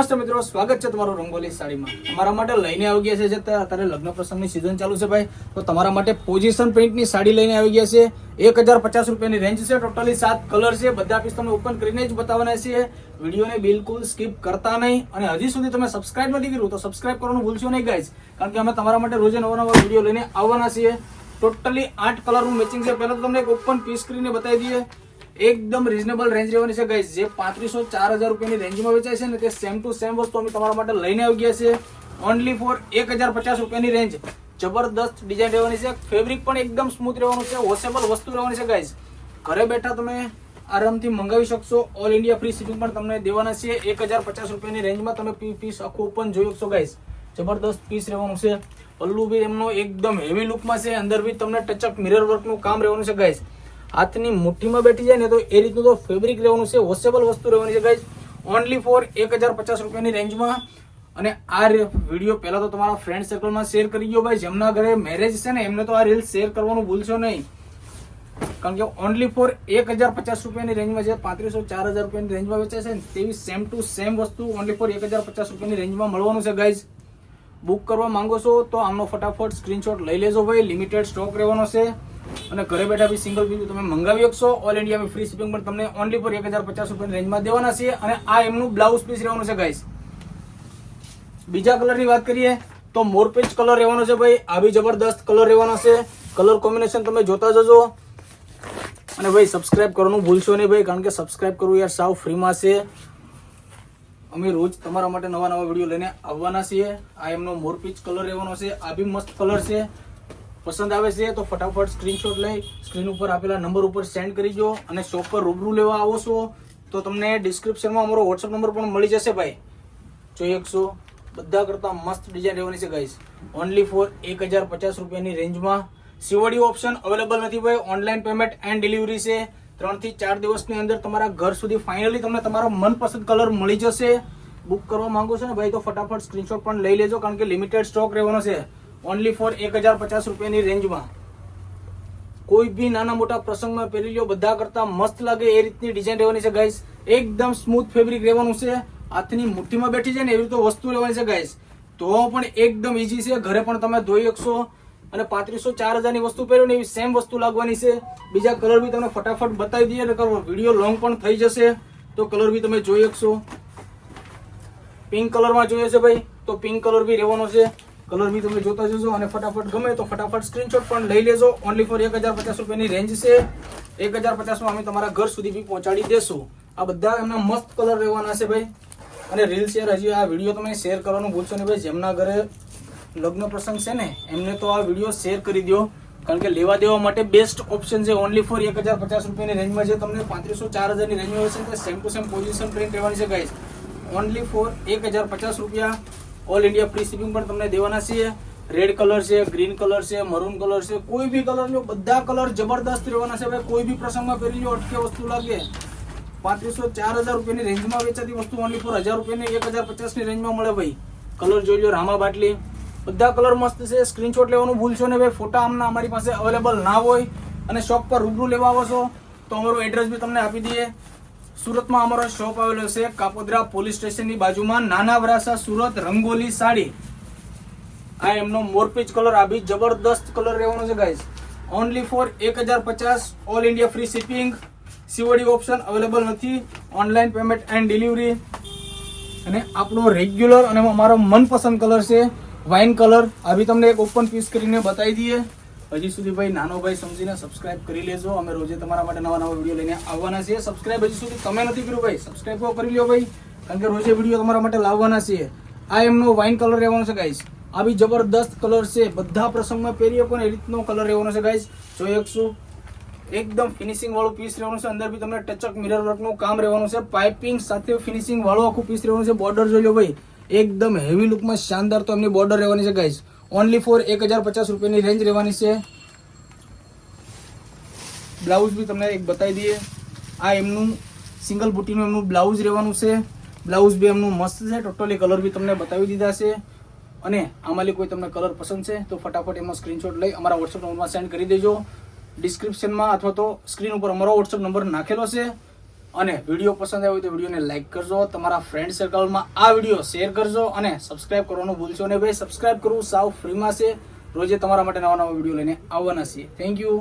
નમસ્તે મિત્રો, સ્વાગત છે તમારું રંગોલી સાડીમાં. તમારા માટે લઈને આવી ગયા છે જે અત્યારે લગ્ન પ્રસંગની સિઝન ચાલુ છે ભાઈ. તો તમારા માટે પોઝિશન પ્રિન્ટની સાડી લઈને આવી ગયા છે. એક હજાર પચાસ રૂપિયાની રેન્જ છે ટોટલી સાત કલર છે. બધા પીસ તમે ઓપન કરીને જ બતાવવાના છે. વિડીયોને બિલકુલ સ્કીપ કરતા નહીં. અને હજી સુધી તમે સબસ્ક્રાઇબ નથી કર્યું, તો સબસ્ક્રાઇબ કરવાનું ભૂલશો નહીં ગાઈઝ કારણ કે અમે તમારા માટે રોજે નવા નવા વીડિયો લઈને આવવાના છીએ. ટોટલી આઠ કલરનું મેચિંગ છે. પહેલાં તો તમને એક ઓપન પીસ કરીને બતાવી દઈએ. એકદમ રીઝનેબલ રેન્જ રહેવાની છે ગાઈઝ જે પાંત્રીસો ચાર હજાર રૂપિયાની રેન્જમાં વેચાય છે ને તે સેમ ટુ સેમ વસ્તુ અમે તમારા માટે લઈને આવી ગયા છે ઓનલી ફોર એક હજાર પચાસ રૂપિયાની રેન્જ જબરદસ્ત ડિઝાઇન રહેવાની છે. ફેબ્રિક પણ એકદમ સ્મૂથ રહેવાનું છે. વોશેબલ વસ્તુ રહેવાની છે ગાઈઝ ઘરે બેઠા તમે આરામથી મંગાવી શકશો. ઓલ ઇન્ડિયા ફ્રી શિપિંગ પણ તમને દેવાના છે. એક હજાર પચાસ રૂપિયાની રેન્જમાં તમે પીસ આખું ઓપન જોઈ શકશો ગાઈઝ જબરદસ્ત પીસ રહેવાનું છે. પલ્લુ બી એમનો એકદમ હેવી લુકમાં છે. અંદર બી તમને ટચઅપ મિરર વર્કનું કામ રહેવાનું છે ગાઈઝ હાથની મુઠ્ઠીમાં બેઠી જાય ને તો એ રીતનું તો ફેબ્રિક રહેવાનું છે. વોશેબલ વસ્તુ રહેવાની છે ગાઈઝ ઓનલી ફોર એક હજાર પચાસ રૂપિયાની રેન્જમાં અને આ વીડિયો પહેલાં તો તમારા ફ્રેન્ડ સર્કલમાં શેર કરી ગયો ભાઈ. જેમના ઘરે મેરેજ છે ને, એમને તો આ રીલ શેર કરવાનું ભૂલશો નહીં. કારણ કે ઓનલી ફોર એક હજાર પચાસ રૂપિયાની રેન્જમાં જે પાંત્રીસો ચાર હજાર રૂપિયાની રેન્જમાં વેચાય છે તેવી સેમ ટુ સેમ વસ્તુ ઓનલી ફોર એક હજાર પચાસ રૂપિયાની રેન્જમાં મળવાનું છે ગાઈઝ બુક કરવા માંગો છો તો આમનો ફટાફટ સ્ક્રીનશોટ લઈ લેજો, ભાઈ. લિમિટેડ સ્ટોક રહેવાનો છે. અને ઘરે બેઠા બી સિંગલ પીસ તમે મંગાવી શકશો. ઓલ ઇન્ડિયામાં ફ્રી શિપિંગ પણ તમને ઓનલી ફોર એક હજાર પચાસ રૂપિયાની રેન્જમાં દેવાના છે. અને આ એમનું બ્લાઉઝ પીસ રહેવાનું છે ગાઈસ બીજા કલરની વાત કરીએ તો મોરપેચ કલર રહેવાનો છે, ભાઈ. આ જબરદસ્ત કલર રહેવાનો છે. કલર કોમ્બિનેશન તમે જોતા જજો. અને ભાઈ સબસ્ક્રાઇબ કરવાનું ભૂલશો નહીં, ભાઈ, કારણ કે સબસ્ક્રાઇબ કરવું યાર સાવ ફ્રીમાં છે. અમે રોજ તમારા માટે નવા નવા વીડિયો લઈને આવવાના છીએ. આ એમનો મોરપીચ કલર રહેવાનો છે. આ બી મસ્ત કલર છે. પસંદ આવે છે તો ફટાફટ સ્ક્રીનશોટ લઈ સ્ક્રીન ઉપર આપેલા નંબર ઉપર સેન્ડ કરી દો અને શોપ પર રૂબરૂ લેવા આવો છો તો તમને ડિસ્ક્રિપ્શનમાં અમારો વોટ્સઅપ નંબર પણ મળી જશે ભાઈ. જોઈ શકશો? બધા કરતાં મસ્ત ડિઝાઇન રહેવાની છે ગાઈસ ઓનલી ફોર એક હજાર પચાસ રૂપિયાની રેન્જમાં સીવડી ઓપ્શન અવેલેબલ નથી ભાઈ. ઓનલાઈન પેમેન્ટ એન્ડ ડિલિવરી છે. ત્રણથી ચાર દિવસની અંદર તમારા ઘર સુધી ફાઇનલી તમને તમારો મનપસંદ કલર મળી જશે. બુક કરવા માંગો છો ને ભાઈ, તો ફટાફટ સ્ક્રીનશોટ પણ લઈ લેજો, કારણ કે લિમિટેડ સ્ટોક રહેવાનો છે. ઓનલી ફોર એક હજાર પચાસ રૂપિયાની રેન્જમાં. કોઈ બી નાના મોટા પ્રસંગમાં પહેરી લો બધા કરતા મસ્ત લાગે એ રીતની ડિઝાઇન રહેવાની છે ગાઈસ એકદમ સ્મૂથ ફેબ્રિક રહેવાનું છે. હાથની મુઠ્ઠીમાં બેઠી જાય ને એવી રીતે વસ્તુ રહેવાની છે ગાઈસ તો પણ એકદમ ઈઝી છે. ઘરે પણ તમે ધોઈ શકશો અને પાંત્રીસો ચાર હજારની વસ્તુ પહેરો ને એવી સેમ વસ્તુ લાગવાની છે. બીજા કલર બી તમને ફટાફટ બતાવી દઈએ, નકર વીડિયો લોંગ પણ થઈ જશે. તો કલર બી તમે જોઈ શકશો. પિંક કલરમાં જોઈએ છે, ભાઈ. તો પિંક કલર બી રહેવાનો છે. કલર બી તમે જોતા જજો અને ફટાફટ ગમે તો ફટાફટ સ્ક્રીનશોટ પણ લઈ લેજો. ઓનલી ફોર એક હજાર પચાસ રૂપિયાની રેન્જ છે. એક હજાર પચાસમાં અમે તમારા ઘર સુધી બી પહોંચાડી દેશું. આ બધા એમના મસ્ત કલર રહેવાના છે ભાઈ. અને રીલ શેર હજી આ વીડિયો તમે શેર કરવાનું ભૂલશો નહીં ભાઈ. જેમના ઘરે લગ્ન પ્રસંગ છે ને, એમને તો આ વીડિયો શેર કરી દો કારણ કે લેવા દેવા માટે બેસ્ટ ઓપ્શન છે. ઓનલી ફોર એક હજાર પચાસ રૂપિયાની રેન્જમાં જે તમને પાંત્રીસો ચાર હજારની રેન્જમાં હશે તે same to same position print રહેવાની છે ગાઈઝ ઓનલી ફોર એક હજાર પચાસ રૂપિયા ઓલ ઇન્ડિયા ફ્રી શિપિંગ પણ તમને દેવાના છે. રેડ કલર છે ગ્રીન કલર છે મરૂન કલર છે, કોઈ બી કલર લો બધા કલર જબરદસ્ત રહેવાના છે. ભાઈ કોઈ બી પ્રસંગમાં પહેરી લો અટકે વસ્તુ લાગે. પાંત્રીસો ચાર હજાર રૂપિયાની રેન્જમાં વેચાતી વસ્તુ ઓનલી ફોર હજાર રૂપિયાની એક હજાર પચાસની રેન્જમાં મળે ભાઈ. કલર જોઈ લો રામા બાટલી. બધા કલર મસ્ત છે. સ્ક્રીનશોટ લેવાનું ભૂલશો ને ભાઈ. ફોટા આમના અમારી પાસે અવેલેબલ ના હોય અને શોપ પર રૂબરૂ લેવા આવો છો તો અમારું એડ્રેસ બી તમને આપી દઈએ. સુરતમાં અમારો શોપ આવેલો છે. કાપોદ્રા પોલીસ સ્ટેશનની બાજુમાં નાના વરાસા સુરત રંગોલી સાડી. આ એમનો મોરપીચ કલર, આ બી જબરદસ્ત કલર રહેવાનો છે ગાઈઝ ઓનલી ફોર એક હજાર પચાસ all India free shipping COD option available નથી. ઓનલાઈન પેમેન્ટ એન્ડ ડિલિવરી અને આપણો રેગ્યુલર અને અમારો મનપસંદ કલર છે વાઇન કલર. આ બી તમને એક ઓપન પીસ કરીને બતાવી દઈએ. હજી સુધી ભાઈ નાનો ભાઈ સમજીને સબસ્ક્રાઇબ કરી લેજો. અમે રોજે તમારા માટે નવા નવા વીડિયો લઈને આવવાના છીએ. સબસ્ક્રાઇબ હજી સુધી તમે નથી કર્યું ભાઈ. સબસ્ક્રાઇબ કરી લો ભાઈ, કારણ કે રોજે વીડિયો તમારા માટે લાવવાના છીએ. આ એમનો વાઇન કલર રહેવાનો છે ગાઈસ આ બી જબરદસ્ત કલર છે. બધા પ્રસંગમાં પહેરી શકો ને એ રીતનો કલર રહેવાનો છે ગાઈસ જોઈ શકશું? એકદમ ફિનિશિંગ વાળું પીસ રહેવાનું છે. અંદર બી તમને ટચઅપ મિરર વર્કનું કામ રહેવાનું છે. પાઇપિંગ સાથે ફિનિશિંગ વાળું આખું પીસ રહેવાનું છે. બોર્ડર જોઈ લો ભાઈ. એકદમ હેવી લુકમાં શાનદાર તો એમની બોર્ડર રહેવાની છે ગાઈસ ઓનલી ફોર એક હજાર પચાસ રૂપિયાની રેન્જ રહેવાની છે. બ્લાઉઝ બી તમને એક બતાવી દઈએ. આ એમનું સિંગલ બુટીનું એમનું બ્લાઉઝ રહેવાનું છે. બ્લાઉઝ બી એમનું મસ્ત છે. ટોટલી કલર બી તમને બતાવી દીધા છે. અને આમાંથી કોઈ તમને કલર પસંદ છે, તો ફટાફટ એમાં સ્ક્રીનશોટ લઈ અમારા વોટ્સઅપ નંબરમાં સેન્ડ કરી દેજો. ડિસ્ક્રિપ્શનમાં અથવા તો સ્ક્રીન ઉપર અમારો વોટ્સઅપ નંબર નાખેલો છે. અને વીડિયો પસંદ આવ્યો તો વિડીયોને લાઇક કરજો, તમારા ફ્રેન્ડ સર્કલમાં આ વીડિયો શેર કરજો અને સબસ્ક્રાઇબ કરવાનું ભૂલશો નહીં ભાઈ. સબસ્ક્રાઇબ કરવું સાવ ફ્રીમાં છે. રોજે તમારા માટે નવા નવા વીડિયો લઈને આવવાના છીએ. Thank you